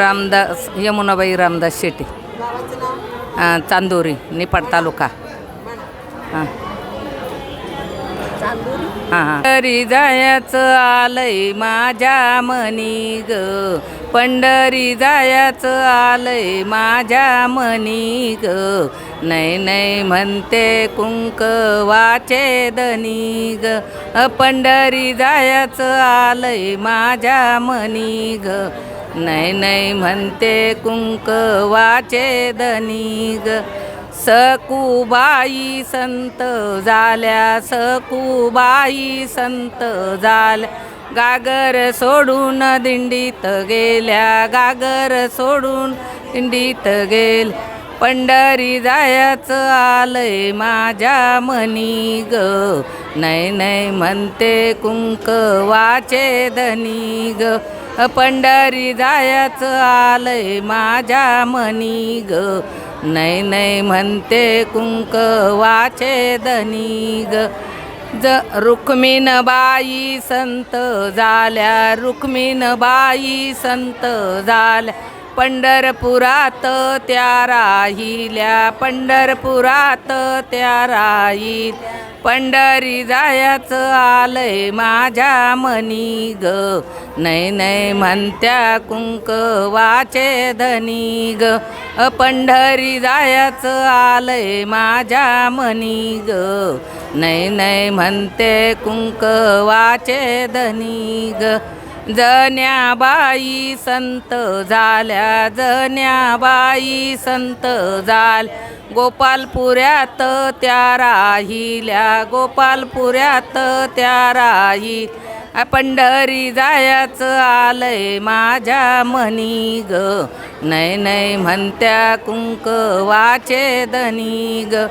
रामदास यमुनाबाई रामदास अं, चांदोरी निपाड तालुका. हां. चांदोरी? हां हां तरी जायचं आलंय माझ्या मनी ग. पंढरी जायचं आलंय माझ्या मनी ग. नाही नाही म्हणते कुंक वाचे दनी ग. पंढरी जायचं आलंय माझ्या मनी ग. नाही नाही म्हणते कुंक वाचे दनी ग. सकुबाई संत झाल्या सकुबाई संत झाल्या. गागर सोडून दिंडीत गेल्या. गागर सोडून दिंडीत गेल. पंढरी जायचं आलंय माझ्या मनी ग. नाही नाही म्हणते कुंक वाचे धनी ग. पंढरी जायचं आलंय माझ्या मनी ग. नाही नाही म्हणते कुंक वाचे धनी ग. ज रुक्मिणबाई संत झाल्या रुक्मिणबाई संत झाल्या. पंढरपुरात त्या राहिल्या पंढरपुरात त्या राहील. पंढरी जायचं आलंय माझ्या मनी ग. नाही नाही म्हणत्या कुंक वाचे धनी ग. पंढरी जायचं आलंय माझ्या मनी ग. नाही नाही म्हणते कुंक वाचे धनी ग. जन्याबाई संत झाल्या जन्याबाई संत झाल गोपालपुऱ्यात त्या राहिल्या गोपालपुऱ्यात त्या राही पंढरी जायचं आलंय माझ्या मनी ग. नाही नाही म्हणत्या कुंक वाचे धनी ग.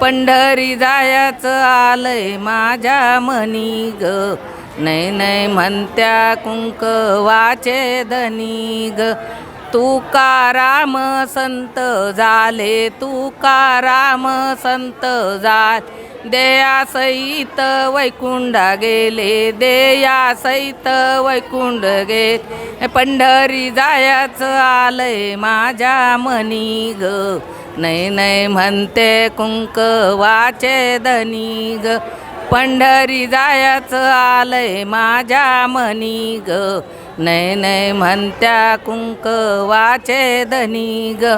पंढरी जायचं आलंय माझ्या मनी ग. नाही नाही म्हणत्या कुंक वाचे धनी ग तुकाराम संत झाले तुकाराम संत जात। देया सहित वैकुंडा गेले देया सहित वैकुंड गे पंढरी जायचं आलंय माझ्या मनी ग नाही नाही म्हणते कुंक वाचे धनी ग पंढरी जायचं आलंय माझ्या मनी ग. नाही नाही म्हणत्या कुंक वाचे धनी ग.